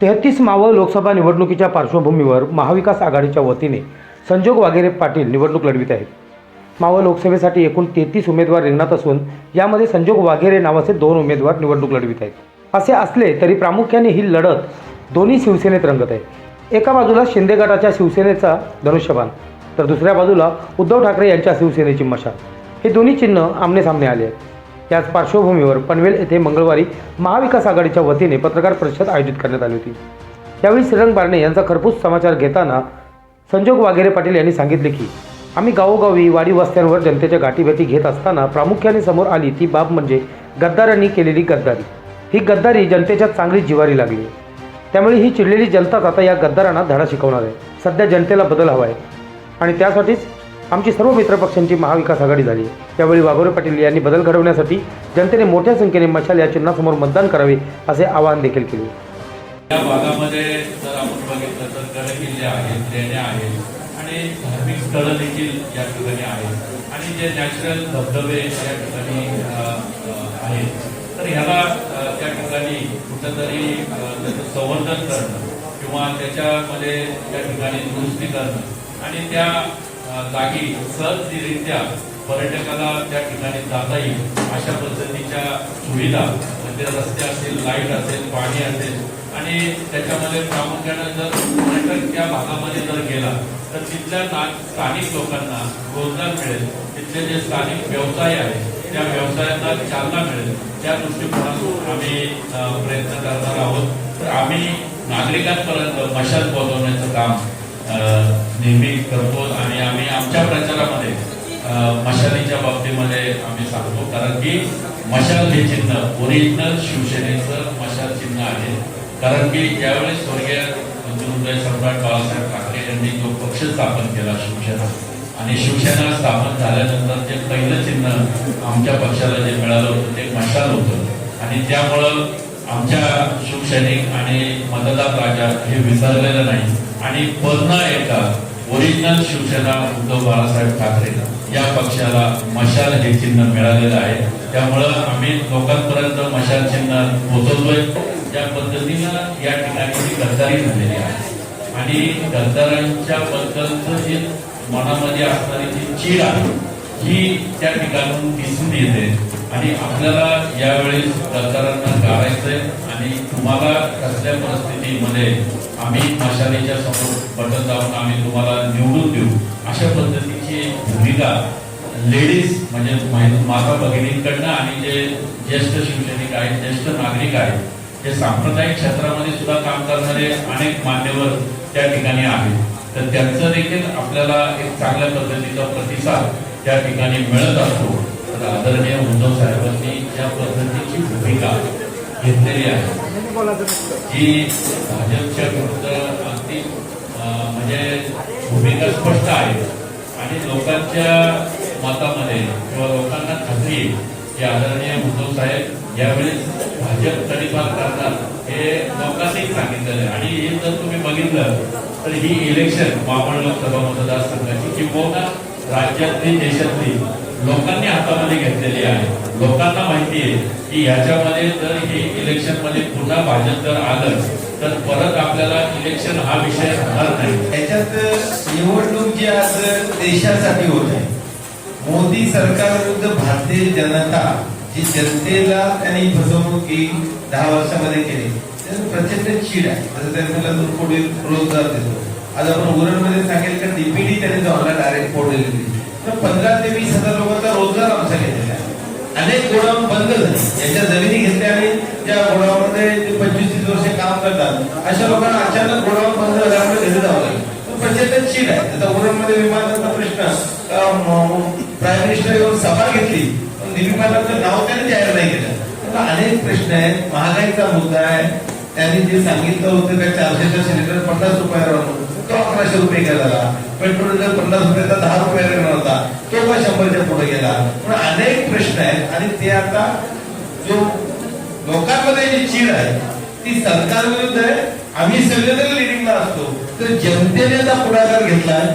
तेहतीस मावळ लोकसभा निवडणुकीच्या पार्श्वभूमीवर महाविकास आघाडीच्या वतीने संजोग वागेरे पाटील निवडणूक लढवित आहेत. मावळ लोकसभेसाठी एकूण तेहतीस उमेदवार रिंगणात असून यामध्ये संजोग वाघेरे नावाचे दोन उमेदवार निवडणूक लढवित आहेत. असे असले तरी प्रामुख्याने ही लढत दोन्ही शिवसेनेत रंगत आहे. एका बाजूला शिंदे गटाच्या शिवसेनेचा धनुष्यबाण तर दुसऱ्या बाजूला उद्धव ठाकरे यांच्या शिवसेनेची मशाल. हे दोन्ही चिन्ह आमनेसामने आले आहेत. याच पार्श्वभूमीवर पनवेल येथे मंगळवारी महाविकास आघाडीच्या वतीने पत्रकार परिषद आयोजित करण्यात आली होती. यावेळी श्रीरंग बारणे यांचा खरपूस समाचार घेताना संजोग वाघेरे पाटील यांनी सांगितले की आम्ही गावोगावी वाडी वस्त्यांवर जनतेच्या गाठीभेटी घेत असताना प्रामुख्याने समोर आली ती बाब म्हणजे गद्दारांनी केलेली गद्दारी. ही गद्दारी जनतेच्या चांगली जिवारी लागली. त्यामुळे ही चिडलेली जनताच आता या गद्दारांना धडा शिकवणार आहे. सध्या जनतेला बदल हवा आहे आणि त्यासाठीच आमची सर्व मित्रपक्षांची महाविकास आघाडी झाली. त्यावेळी वाघोरे पाटील यांनी बदल घडवण्यासाठी जनतेने मोठ्या संख्येने मशाल या चिन्हासमोर मतदान करावे असे आवाहन देखील केले. या भागामध्ये जर आपण बघितलं तर गडकिल्ले आहेत लेण्या आहेत आणि धार्मिक स्थळं देखील या ठिकाणी आहेत. आणि जे नॅचरल धबधबे या ठिकाणी आहेत. तर ह्याला त्या ठिकाणी कुठंतरी त्याचं संवर्धन करणं किंवा त्याच्यामध्ये त्या ठिकाणी दुरुस्ती करणं आणि त्या जागी सहजरित्या पर्यटकाला त्या ठिकाणी जाता येईल अशा पद्धतीच्या सुविधा म्हणजे रस्ते असतील लाइट असेल पाणी असेल आणि त्याच्यामध्ये प्रामुख्यानं जर पर्यटक त्या भागामध्ये जर गेला तर तिथल्या ना- स्थानिक लोकांना रोजगार मिळेल. तिथले जे स्थानिक व्यवसाय आहेत त्या व्यवसायांना चालना मिळेल. त्या दृष्टिकोनातून आम्ही प्रयत्न करणार आहोत. तर आम्ही नागरिकांपर्यंत मशाल पोहोचवण्याचं काम नेहमी करतो आणि आम्ही आमच्या प्रचारामध्ये मशालीच्या बाबतीमध्ये आम्ही सांगतो. कारण की मशाल हे चिन्ह ओरिजिनल शिवसेनेचं मशाल चिन्ह आहे. कारण की ज्यावेळेस स्वर्गीय मंत्रिमंडळ सम्राट बाळासाहेब ठाकरे यांनी जो पक्ष स्थापन केला शिवसेना आणि शिवसेना स्थापन झाल्यानंतर जे पहिलं चिन्ह आमच्या पक्षाला जे मिळालं होतं ते मशाल होतं. आणि त्यामुळं आमच्या शिवसैनिक आणि मतदार राजा हे विसरलेलं नाही. आणि पुन्हा एकदा ओरिजिनल शिवसेना उद्धव बाळासाहेब ठाकरे या पक्षाला मशाल हे चिन्ह मिळालेलं आहे. त्यामुळं आम्ही लोकांपर्यंत मशाल चिन्ह पोहोचवतोय. या पद्धतीनं या ठिकाणी गद्दारी झालेली आहे. आणि गद्दारांच्या बद्दलचं जे मनामध्ये असणारी जी चीड आहे ही त्या ठिकाणून दिसून येते. आणि आपल्याला यावेळेस सरकारांना गाळायचंय आणि तुम्हाला कसल्या परिस्थितीमध्ये आम्ही मशालीच्या समोर बटन दाबून आम्ही तुम्हाला निवडून देऊ अशा पद्धतीची भूमिका लेडीज म्हणजे माता भगिनींकडनं आणि जे ज्येष्ठ शिवसैनिक आहेत ज्येष्ठ नागरिक आहेत जे सांप्रदायिक क्षेत्रामध्ये सुद्धा काम करणारे अनेक मान्यवर त्या ठिकाणी आहेत. तर त्यांचं देखील आपल्याला एक चांगल्या पद्धतीचा प्रतिसाद त्या ठिकाणी मिळत असतो. आदरणीय उद्धव साहेबांनी ज्या पद्धतीची भूमिका घेतलेली आहे. जी भाजपच्या विरुद्ध अगदी म्हणजे भूमिका स्पष्ट आहे. आणि लोकांच्या मतामध्ये किंवा लोकांना खात्री की आदरणीय उद्धव साहेब यावेळी भाजप तडीपार करतात हे लोकांनीच सांगितलेलं आहे. आणि हे जर तुम्ही बघितलं तर ही इलेक्शन मावळ लोकसभा मतदारसंघाची किंवा राज्यातली देशातली लोकांनी हातामध्ये घेतलेली आहे. लोकांना माहिती आहे की ह्याच्यामध्ये जर हे इलेक्शनमध्ये पुन्हा भाजप जर आलं तर परत आपल्याला इलेक्शन हा विषय राहणार नाही. त्याच्यात निवडणूक जी आज देशासाठी होत आहे. मोदी सरकार विरुद्ध भारतीय जनता जी जनतेला त्यांनी फसवणूक ही दहा वर्षामध्ये केली त्याचं प्रचंड चीड आहे. जसं त्यांना दोन कोटी रोजगार देतो. आज आपण उरणमध्ये सांगेल का डीपीडी त्यांनी जाऊनला डायरेक्ट फोडलेली दिली तर पंधरा ते वीस हजार लोकांचा रोजगार आमच्या घेतलेला अनेक गोडाऊन बंद झाले. ज्यांच्या जमिनी घेतल्या आणि त्या गोडाऊनमध्ये पंचवीस तीस वर्ष काम करतात. अशा लोकांना अचानक गोडाऊन बंद झाल्यामुळे घरी जावं लागेल. प्रचंडशील आहे. त्याचा उरणमध्ये विमानाचा प्रश्न प्राईम मिनिस्टर येऊन सभा घेतली. पण विमानाचं नाव त्यांनी जाहीर नाही केलं. अनेक प्रश्न आहेत. महागाईचा मुद्दा आहे. त्यांनी जे सांगितलं होतं त्या चारशेचा सिलेंडर पन्नास रुपयावर तो अकराशे रुपये गेला पेट्रोल पन्नास रुपयाचा दहा रुपयाला येणार होता तो पण शंभरच्या पुढे गेला. पण अनेक प्रश्न आहेत. आणि ते आता जो लोकांमध्ये जी चीड आहे ती सरकार विरुद्ध आहे. आम्ही सगळेजण लिडिंगला असतो. तर जनतेने जर पुढाकार घेतलाय.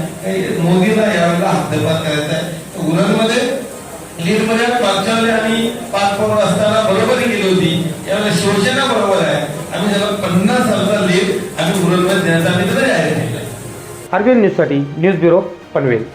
मोदीला यावेळेला हद्दपात करायचा आहे उरणमध्ये लीडमध्ये मागच्या आम्ही पाच पवन असताना बरोबर गेली होती. यावेळेला शिवसेना बरोबर आहे. आम्ही त्याला पन्नास हजार लीड आम्ही उरण आरबीएन न्यूजसाठी न्यूज ब्युरो पनवेल.